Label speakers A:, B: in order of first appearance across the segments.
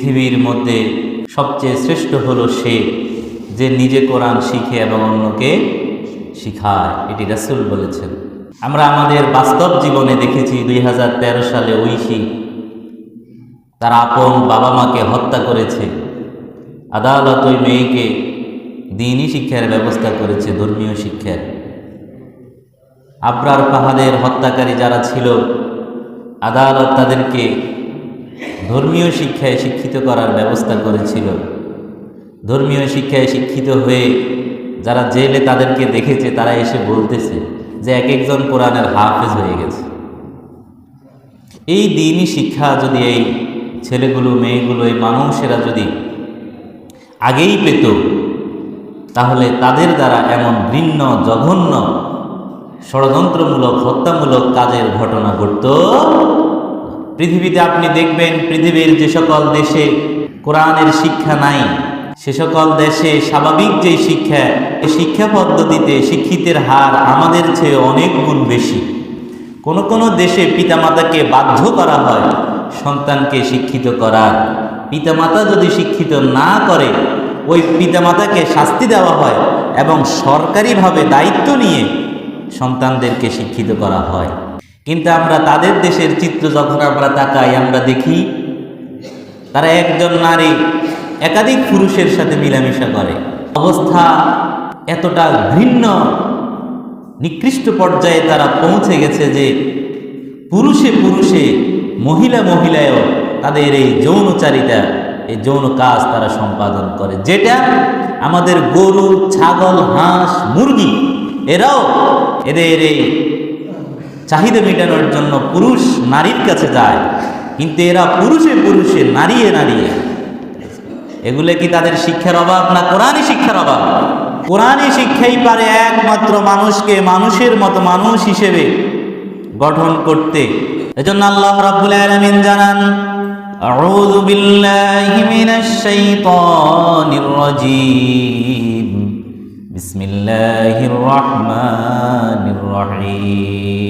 A: পৃথিবীর মধ্যে সবচেয়ে শ্রেষ্ঠ হলো সে যে নিজে কোরআন শিখে এবং অন্যকে শিখায়, এটি রাসুল বলেছেন। আমরা আমাদের বাস্তব জীবনে দেখেছি দুই হাজার তেরো সালে ঐশী তার আপন বাবা মাকে হত্যা করেছে। আদালত ওই মেয়েকে দিনই শিক্ষার ব্যবস্থা করেছে, ধর্মীয় শিক্ষার। আবরার পাহাড়ের হত্যাকারী যারা ছিল, আদালত তাদেরকে ধর্মীয় শিক্ষায় শিক্ষিত করার ব্যবস্থা করেছিল। ধর্মীয় শিক্ষায় শিক্ষিত হয়ে যারা জেলে তাদেরকে দেখেছে, তারা এসে বলতেছে যে এক একজন কোরআনের হাফেজ হয়ে গেছে। এই দিনই শিক্ষা যদি এই ছেলেগুলো, মেয়েগুলো, এই মানুষেরা যদি আগেই পেত, তাহলে তাদের দ্বারা এমন ঘৃণ্য জঘন্য, ষড়যন্ত্রমূলক, হত্যামূলক কাজের ঘটনা ঘটত পৃথিবীতে আপনি দেখবেন পৃথিবীর যে সকল দেশে কোরআনের শিক্ষা নাই, সে সকল দেশে স্বাভাবিক যে শিক্ষা শিক্ষা পদ্ধতিতে শিক্ষিতের হার আমাদের চেয়ে অনেক গুণ বেশি। কোনো কোনো দেশে পিতামাতাকে বাধ্য করা হয় সন্তানকে শিক্ষিত করার। পিতামাতা যদি শিক্ষিত না করে, ওই পিতামাতাকে শাস্তি দেওয়া হয় এবং সরকারিভাবে দায়িত্ব নিয়ে সন্তানদেরকে শিক্ষিত করা হয়। কিন্তু আমরা তাদের দেশের চিত্র যখন আমরা তাকাই, আমরা দেখি তারা একজন নারী একাধিক পুরুষের সাথে মিলামিশা করে। অবস্থা এতটা ঘৃণ্য। নিকৃষ্ট পর্যায়ে তারা পৌঁছে গেছে যে পুরুষে পুরুষে, মহিলা মহিলায়ও তাদের এই যৌনচারিতা, এই যৌন কাজ তারা সম্পাদন করে। যেটা আমাদের গরু, ছাগল, হাঁস, মুরগি, এরাও এদের এই চাহিদা মেটানোর জন্য পুরুষ নারীর কাছে যায়, কিন্তু এরা পুরুষে পুরুষে নারীয়ে নারীয়ে। এগুলো কি তাদের শিক্ষার অভাব না কোরআনই শিক্ষার অভাব? কোরআনই শিক্ষাই পারে একমাত্র মানুষকে মানুষের মতো মানুষ হিসেবে গঠন করতে। এজন্য আল্লাহ রাব্বুল আলামিন জানান, আউযু বিল্লাহি মিনাশ শাইতানির রাজীম। বিসমিল্লাহির রহমানির রহিম।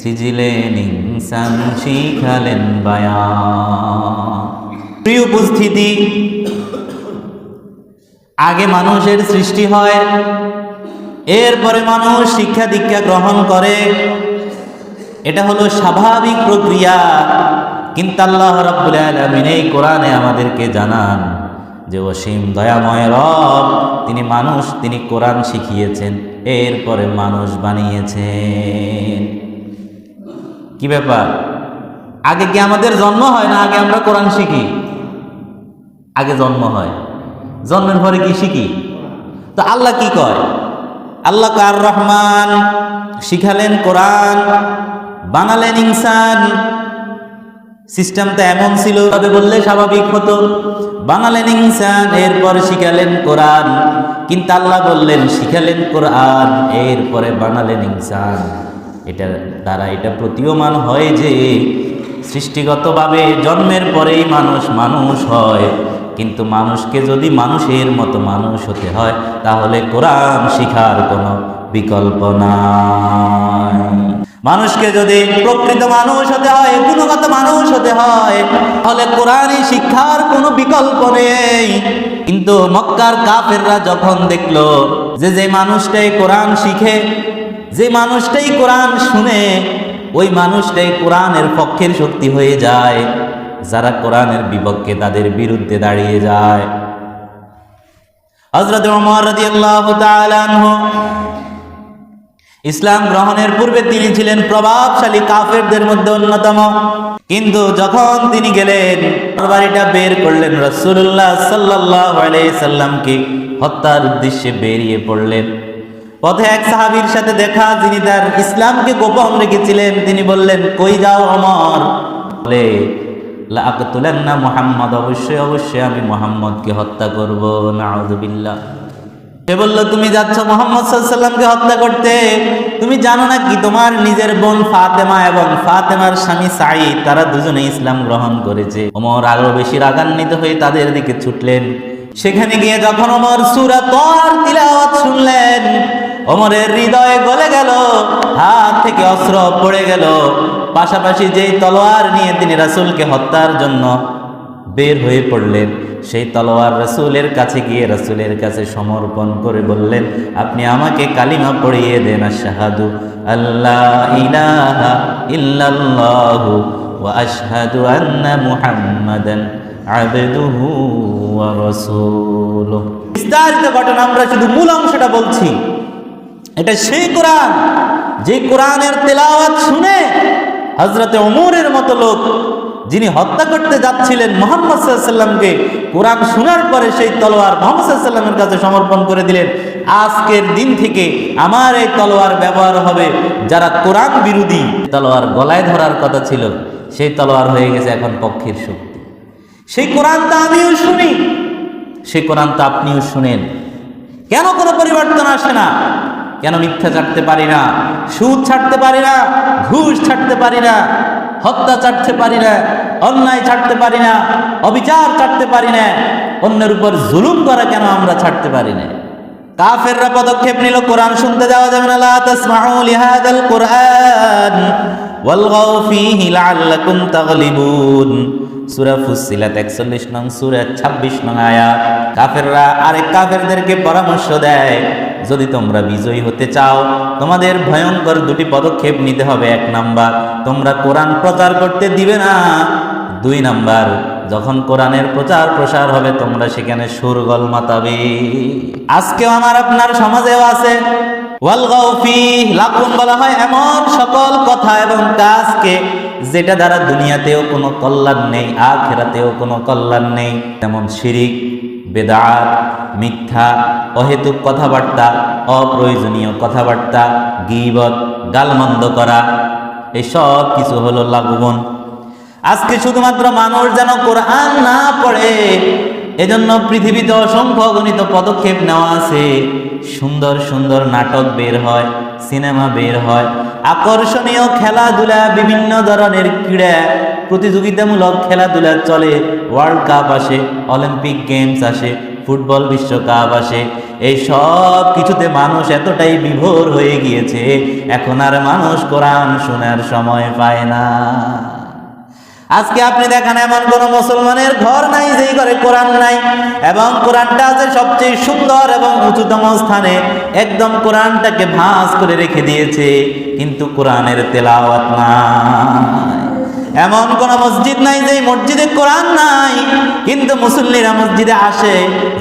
A: সৃজিলেন ইনসান শিখালেন বায়ান প্রিয় উপস্থিতি, আগে মানুষের সৃষ্টি হয়, এরপরে মানুষ শিক্ষা দীক্ষা গ্রহণ করে। এটা হলো স্বাভাবিক প্রক্রিয়া। কিন্তু আল্লাহ রাব্বুল আলামিন এই কোরআনে আমাদেরকে জানান যে, অসীম দয়াময় রব, তিনি মানুষ, তিনি কোরআন শিখিয়েছেন, এরপরে মানুষ বানিয়েছেন। কি ব্যাপার? আগে কি আমাদের জন্ম হয় না আগে আমরা কোরআন শিখি? আগে জন্ম হয়। জন্মের পরে কি শিখি? তো আল্লাহ কি কয়? আল্লাহ কার রহমান শিখালেন কোরআন, বানালেন ইনসান। সিস্টেমটা এমন ছিল, তবে বললে স্বাভাবিক হতো। বানালেন ইনসান, এরপর শিখালেন কোরআন। কিন্তু আল্লাহ বললেন, শিখালেন কোরআন, এরপরে বানালেন ইনসান। এটা দ্বারা এটা প্রতীয়মান হয় যে সৃষ্টিগতভাবে জন্মের পরেই মানুষ মানুষ হয়। কিন্তু মানুষকে যদি মানুষের মতো মানুষ হতে হয়, তাহলে কোরআন শিখার কোনো বিকল্প নাই। মানুষকে যদি প্রকৃত মানুষ হতে হয়, গুণগত মানুষ হতে হয়, তাহলে কোরআনই শিক্ষার কোনো বিকল্প নেই। কিন্তু মক্কার কাফেররা যখন দেখল যে যে মানুষটাই কোরআন শিখে যে মানুষটাই কোরআন শুনে, ওই মানুষটাই কোরআনের পক্ষের শক্তি হয়ে যায়, যারা কোরআনের বিপক্ষে তাদের বিরুদ্ধে দাঁড়িয়ে যায়। ইসলাম গ্রহণের পূর্বে তিনি ছিলেন প্রভাবশালী কাফেরদের মধ্যে অন্যতম। কিন্তু যখন তিনি গেলেন বের করলেন রসুল্লাহ সাল্লাহ সাল্লামকে হত্যার উদ্দেশ্যে বেরিয়ে পড়লেন। পথে এক সাহাবীর সাথে দেখা, যিনি তার ইসলামকে গোপন রেখেছিলেন, তিনি বললেন, কই যাও অমর? বলে না মোহাম্মদ, অবশ্যই অবশ্যই আমি মোহাম্মদকে হত্যা সে বলল, তুমি যাচ্ছ মোহাম্মদ সাল্লামকে হত্যা করতে? তুমি জানো না কি তোমার নিজের বোন ফাতেমা এবং ফাতেমার স্বামী সাঈদ, তারা দুজনে ইসলাম গ্রহণ করেছে? ওমর আরও বেশি রাগান্বিত হয়ে তাদের দিকে ছুটলেন। সেখানে গিয়ে যখন ওমর সুরা তর তিলাওয়াত শুনলেন ওমরের হৃদয়ে গলে গেল, হাত থেকে অস্ত্র পড়ে গেল। পাশাপাশি যেই তলোয়ার নিয়ে তিনি রাসূলকে হত্যার জন্য বের হয়ে পড়লেন, সেই তলোয়ার রসুলের কাছে গিয়ে রসুলের কাছে সমর্পণ করে বললেন, আপনি আমাকে কালিমা পড়িয়ে দেন শাহাদু আল্লাহ ইলাহা ইল্লাল্লাহু ওয়া আশহাদু আন্না মুহাম্মাদান আবদুহু ওয়া রাসূলুহু। বিস্তারিত ঘটনা আমরা শুধু মূল অংশটা বলছি। এটা সেই কোরআন। যে কোরআনের তেলাওয়াত শুনে হজরতে ওমরের মতো লোক, যিনি হত্যা করতে যাচ্ছিলেন মোহাম্মদ সাল্লামকে কোরআন শোনার পরে সেই তলোয়ার মোহাম্মদ সাল্লামের কাছে সমর্পণ করে দিলেন। আজকের দিন থেকে আমার এই তলোয়ার ব্যবহার হবে, যারা কোরআন বিরোধী। তলোয়ার গলায় ধরার কথা ছিল, সেই তলোয়ার হয়ে গেছে এখন পক্ষের শক্তি। সেই কোরআন তা আমিও শুনি, সেই কোরআন তো আপনিও শুনেন। কেন কোনো পরিবর্তন আসে না? কেন মিথ্যা ছাড়তে পারি না? সুদ ছাড়তে পারি না, ঘুষ ছাড়তে পারি না, হত্যা ছাড়তে পারি না, অন্যায় ছাড়তে পারি না, অবিচার ছাড়তে পারি না, অন্যের উপর জুলুম করা কেন আমরা ছাড়তে পারি না? কাফেররা পদক্ষেপ নিল, কোরআন শুনতে যাওয়া যাবে না, লা কোরআন ওয়ালগাউ ফীহি লাআল্লাকুম তাগলিবুন। সূরা ফুসসিলাত 41 নং, সূরা 26 নং আয়াত। কাফেররা আরেক কাফেরদেরকে পরামর্শ দেয় যদি তোমরা বিজয়ী হতে চাও, তোমাদের ভয়ঙ্কর দুটি পদক্ষেপ নিতে হবে। এক নাম্বার, তোমরা কোরআন প্রচার করতে দিবে না। দুই নাম্বার, যখন কোরআনের প্রচার প্রসার হবে, তোমরা সেখানে সুরগল মাতাবে। আজকেও আমার আপনার সমাজেও আছে। বলা হয় এমন সকল কথা এবং যেটা দ্বারা দুনিয়াতেও কোনো কল্যাণ নেই, আখেরাতেও কোনো কল্যাণ নেই। তেমন শিরিক বেদাত, মিথ্যা, অহেতুক কথাবার্তা, অপ্রয়োজনীয় কথাবার্তা, গিবত, গালমন্দ করা, এসব কিছু হলো লাগুবন আজকে শুধুমাত্র মানুষ যেন কোরআন না পড়ে, এজন্য পৃথিবীতে অসংখ্য গণিত পদক্ষেপ নেওয়া আছে। সুন্দর সুন্দর নাটক বের হয়, সিনেমা বের হয়, আকর্ষণীয় খেলাধুলা, বিভিন্ন ধরনের ক্রীড়া প্রতিযোগিতামূলক খেলাধুলা চলে ওয়ার্ল্ড কাপ আসে অলিম্পিক গেমস আসে ফুটবল বিশ্বকাপ আসে। এই সব কিছুতে মানুষ এতটাই বিভোর হয়ে গিয়েছে, এখন আর মানুষ কোরআন শোনার সময় পায় না। আজকে আপনি দেখেন এমন কোন মুসলমানের ঘর নাই যেই ঘরে কোরআন নাই, এবং কোরআনটা আছে সবচেয়ে সুন্দর এবং উঁচুতম স্থানে। একদম কোরআনটাকে ভাঁজ করে রেখে দিয়েছে, কিন্তু কোরআনের তেলাওয়াত নাই। এমন কোন মসজিদ নাই যে মসজিদে কোরআন নাই। কিন্তু মুসল্লিরা মসজিদে আসে,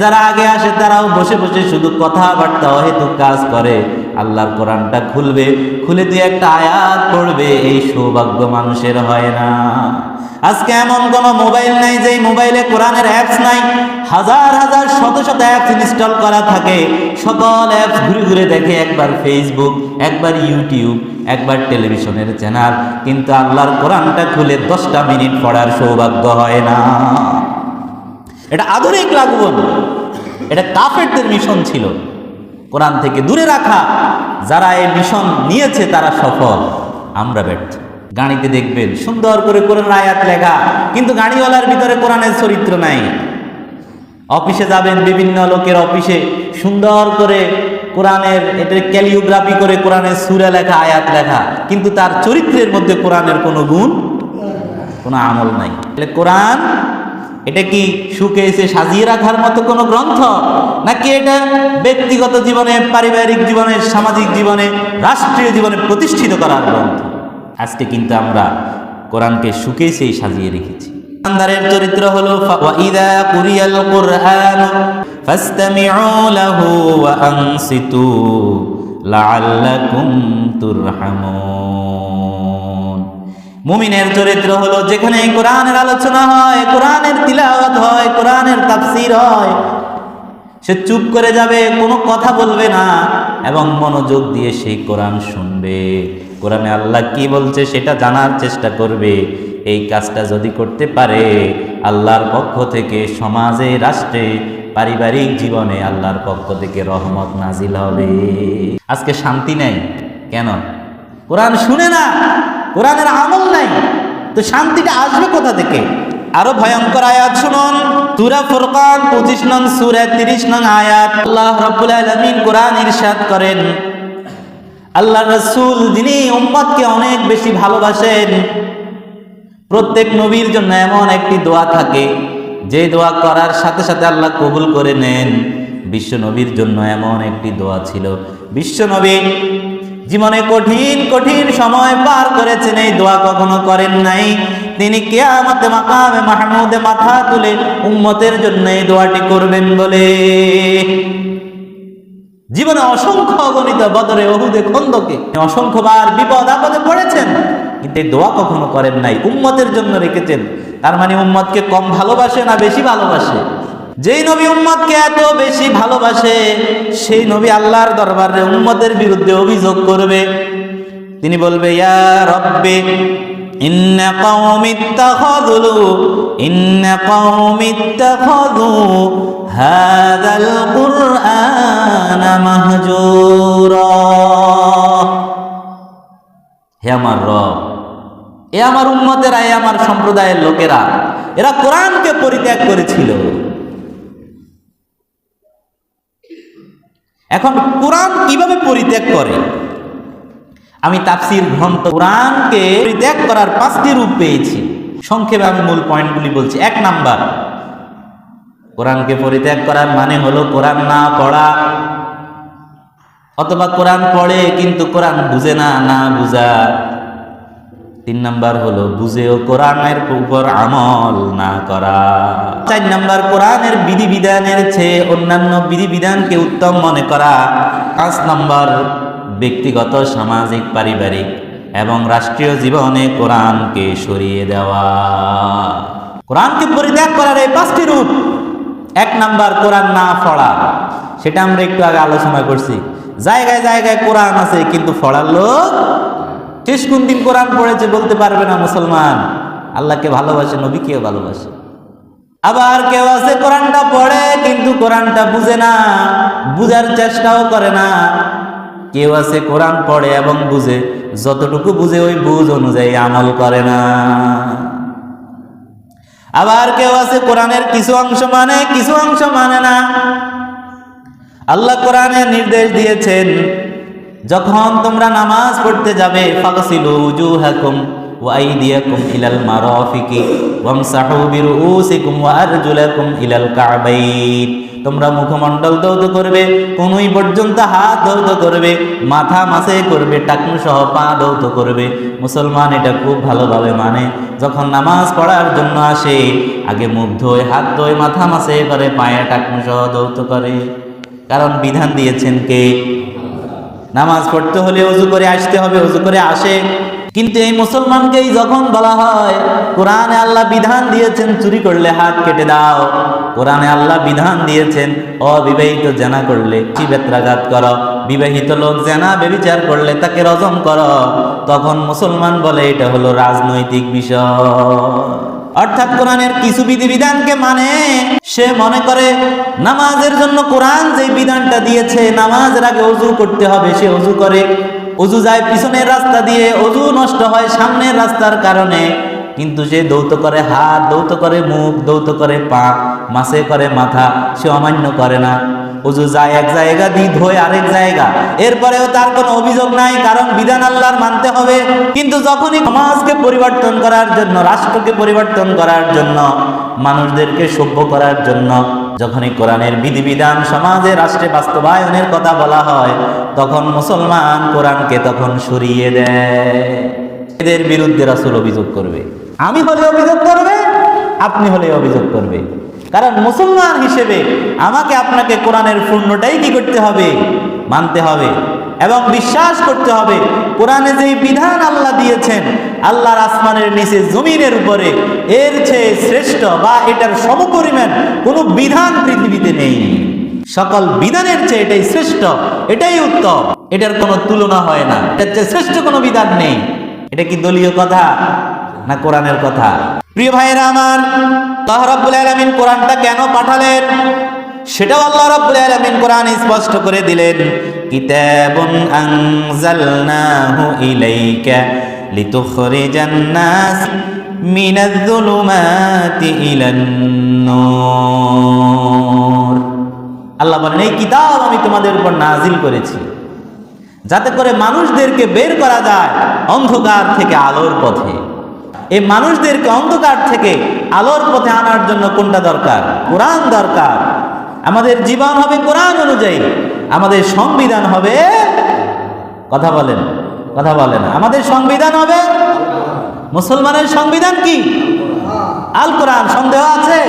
A: যারা আগে আসে তারাও বসে বসে শুধু কথাবার্তা অহেতু কাজ করে। আল্লাহর কোরআনটা খুলবে, খুলে দিয়ে একটা আয়াত পড়বে, এই সৌভাগ্য মানুষের হয় না। আজকে এমন কোন মোবাইল নাই যে মোবাইলে কোরআনের অ্যাপস নাই। হাজার হাজার, শত শত অ্যাপস ইনস্টল করা থাকে। সকল অ্যাপস ঘুরে ঘুরে দেখে, একবার ফেসবুক একবার ইউটিউব একবার টেলিভিশনের চ্যানেল, কিন্তু আল্লাহর কোরআনটা খুলে দশটা মিনিট পড়ার সৌভাগ্য হয় না। এটা আধুনিক লাগবন এটা কাফেরদের মিশন ছিল। কোরআন থেকে দূরে রাখা, যারা এই মিশন নিয়েছে তারা সফল। আমরা ব্যর্থ। গাড়িতে দেখবেন, সুন্দর করে কোরআন আয়াত লেখা, কিন্তু গাড়িওয়ালার ভিতরে কোরআনের চরিত্র নাই। অফিসে যাবেন, বিভিন্ন লোকের অফিসে সুন্দর করে কোরআনের এটা ক্যালিওগ্রাফি করে কোরআনের সুরে লেখা, আয়াত লেখা, কিন্তু তার চরিত্রের মধ্যে কোরআনের কোনো গুণ, কোনো আমল নাই। তাহলে কোরআন, এটা কি সুখে এসে সাজিয়ে রাখার মতো কোনো গ্রন্থ? নাকি এটা ব্যক্তিগত জীবনে, পারিবারিক জীবনে, সামাজিক জীবনে, রাষ্ট্রীয় জীবনে প্রতিষ্ঠিত করার গ্রন্থ? আজকে কিন্তু আমরা কোরআনকে সুখে এসেই সাজিয়ে রেখেছি। চরিত্র হলো লাহু ওয়া আনসিতু লাআল্লাকুম তুরহামুন। মুমিনের চরিত্র হলো যেখানে কোরআনের আলোচনা হয়, কোরআনের তিলাওয়াত হয়, কোরআনের তাফসীর হয়। সে চুপ করে যাবে, কোনো কথা বলবে না এবং মনোযোগ দিয়ে সেই কোরআন শুনবে। কোরআনে আল্লাহ কি বলছে সেটা জানার চেষ্টা করবে। এই কাজটা যদি করতে পারে, আল্লাহর পক্ষ থেকে সমাজে, রাষ্ট্রে পারিবারিক জীবনে আল্লাহর পক্ষ থেকে রহমত নাজিল হবে। আজকে শান্তি নেই। কেন? কোরআন শুনে না, কোরআনের আমল নাই। তো শান্তিটা আসবে কোথা থেকে? আরও ভয়ঙ্কর আয়াত শুনুন। তুরা ফুরকান, পঁচিশ নং সুরা, তিরিশ নং আয়াত। আল্লাহ রব্বুল আলমিন কোরআন ইরশাদ করেন। আল্লাহ রসুল, যিনি উম্মতকে অনেক বেশি ভালোবাসেন, প্রত্যেক নবীর জন্য এমন একটি দোয়া থাকে। যে দোয়া করার সাথে সাথে আল্লাহ কবুল করে নেন। বিশ্ব নবীর জন্য এমন একটি দোয়া ছিল। বিশ্ব নবী জীবনে কঠিন কঠিন সময় পার করেছেন। এই দোয়া কখনো করেন নাই। তিনি কেয়ামতে মাকামে মাহমুদে মাথা তুলে উম্মতের জন্য এই দোয়াটি করবেন বলে। জীবনে অসংখ্য অগণিত বদরে অহুদে খন্দকে অসংখ্যবার বিপদ আপদে পড়েছেন। কিন্তু এই দোয়া কখনো করেন নাই। উম্মতের জন্য রেখেছেন। তার মানে উম্মতকে কম ভালোবাসে না বেশি ভালোবাসে যেই নবী উম্মতকে এত বেশি ভালোবাসে সেই নবী আল্লাহর দরবারে উম্মতের বিরুদ্ধে অভিযোগ করবে তিনি বলবে ইয়া রব্বে إن قوم اتخذوا إن قوم اتخذوا هذا القرآن مهجورا হে আমার রব এ আমার উম্মতেরা, এ আমার সম্প্রদায়ের লোকেরা, এরা কোরআনকে পরিত্যাগ করেছিল। এখন কোরআন কীভাবে পরিত্যাগ করে? আমি তাফসির গ্রন্থ কোরআনকে পরিত্যাগ করার পাঁচটি রূপ পেয়েছি। সংক্ষেপে আমি মূল পয়েন্টগুলি বলছি। এক নাম্বার, কোরআনকে পরিত্যাগ করার মানে হলো কোরআন না পড়া। অথবা কোরআন পড়ে কিন্তু কোরআন বুঝে না না বুঝা। তিন নাম্বার হলো বুঝেও কোরআনের উপর আমল না করা। চার নাম্বার কোরআনের বিধিবিধানের চেয়ে অন্যান্য বিধিবিধানকে উত্তম মনে করা। পাঁচ নাম্বার ব্যক্তিগত, সামাজিক, পারিবারিক এবং রাষ্ট্রীয় জীবনে কোরআনকে সরিয়ে দেওয়া। কোরআনকে পরিত্যাগ করার এই পাঁচটি রূপ। এক নাম্বার কোরআন না পড়া সেটা আমরা একটু আগে আলোচনা করছি। জায়গায় জায়গায় কোরআন আছে, কিন্তু পড়ার লোক শেষ কোন দিন কোরআন পড়েছে বলতে পারবে না মুসলমান? আল্লাহকে ভালোবাসে, নবীকেও ভালোবাসে। আবার কেউ আছে কোরআনটা পড়ে কিন্তু কোরআনটা বুঝে না, বুঝার চেষ্টাও করে না। কেউ আছে কোরআন পড়ে এবং বুঝে, যতটুকু বুঝে ওই বুঝ অনুযায়ী আমল করে না। আবার কেউ আছে কোরআনের কিছু অংশ মানে কিছু অংশ মানে না। আল্লাহ কোরআনের নির্দেশ দিয়েছেন যখন তোমরা নামাজ পড়তে যাবে ইলাল ইলাল তোমরা মুখমণ্ডল দৌত করবে, কোনই পর্যন্ত হাত দৌত করবে, মাথা মাসে করবে, টাকনু সহ পা দৌত করবে। মুসলমান এটা খুব ভালোভাবে মানে। যখন নামাজ পড়ার জন্য আসে, আগে মুখ ধোয়, হাত ধোয়, মাথা মাসে করে, পায়ে টাকনু সহ দৌত করে। কারণ বিধান দিয়েছেন কে? নামাজ পড়তে হলে অজু করে আসতে হবে, অজু করে আসে। কিন্তু এই মুসলমানকেই যখন বলা হয়, কোরআনে আল্লাহ বিধান দিয়েছেন, চুরি করলে হাত কেটে দাও। কোরআনে আল্লাহ বিধান দিয়েছেন, অবিবাহিত জেনা করলে কি বেত্রাঘাত কর? বিবাহিত লোক জেনা, বেবিচার করলে তাকে রজম করো। তখন মুসলমান বলে, এটা হলো রাজনৈতিক বিষয়। অর্থাৎ কোরআনের কিছু বিধিবিধানকে মানে সে মনে করে নামাজের জন্য কোরআন যে বিধানটা দিয়েছে, নামাজের আগে অজু করতে হবে, সে অজু করে। অজু যায় পিছনের রাস্তা দিয়ে, অজু নষ্ট হয় সামনের রাস্তার কারণে। কিন্তু সে দৌত করে হাত, দৌত করে মুখ, দৌত করে পা, মাসে করে মাথা, সে অমান্য করে না। অজু যায় এক জায়গা দি ধোয় আরেক জায়গা। এরপরেও তার কোনো অভিযোগ নাই, কারণ বিধান আল্লাহর মানতে হবে। কিন্তু যখনই সমাজকে পরিবর্তন করার জন্য, রাষ্ট্রকে পরিবর্তন করার জন্য, মানুষদেরকে সভ্য করার জন্য, যখনই কোরআনের বিধিবিধান সমাজে রাষ্ট্রে বাস্তবায়নের কথা বলা হয়, তখন মুসলমান কোরআনকে তখন সরিয়ে দেয়। এদের বিরুদ্ধে রাসুল অভিযোগ করবে। আমি হলে অভিযোগ করবে, আপনি হলে অভিযোগ করবে। কারণ মুসলমান হিসেবে আমাকে আপনাকে কোরআনের পূর্ণটাই কি করতে হবে? মানতে হবে। এবং বিশ্বাস করতে হবে, কোরআনে যেই বিধান আল্লাহ দিয়েছেন, আল্লাহর আসমানের নিচে জমিনের উপরে, এর চেয়ে শ্রেষ্ঠ বা এটার সমপরিমাণ কোনো বিধান পৃথিবীতে নেই। সকল বিধানের চেয়ে এটাই শ্রেষ্ঠ, এটাই উত্তম, এটার কোনো তুলনা হয় না, এটার চেয়ে শ্রেষ্ঠ কোনো বিধান নেই। এটা কি দলীয় কথা না কোরআনের কথা? প্রিয় ভাইয়েরা আমার, আল্লাহ আলামিন কোরআনটা কেন পাঠালেন? সেটাও আল্লাহ রাব্বুল আলামিন কোরআন স্পষ্ট করে দিলেন, কিতাবুন আনজালনাহু ইলাইকা লিতুখরিজান নাস ইলান নূর। আল্লাহ বলেন, এই কিতাব আমি তোমাদের উপর নাজিল করেছি, যাতে করে মানুষদেরকে বের করা যায় অন্ধকার থেকে আলোর পথে। এই মানুষদেরকে অন্ধকার থেকে আলোর পথে আনার জন্য কোনটা দরকার? কোরআন দরকার। আমাদের জীবন হবে কোরআন অনুযায়ী। আমাদের সংবিধান হবে কথা বলেন কথা বলেন। আমাদের সংবিধান হবে মুসলমানের সংবিধান কি? আল কোরআন, সন্দেহ আছে?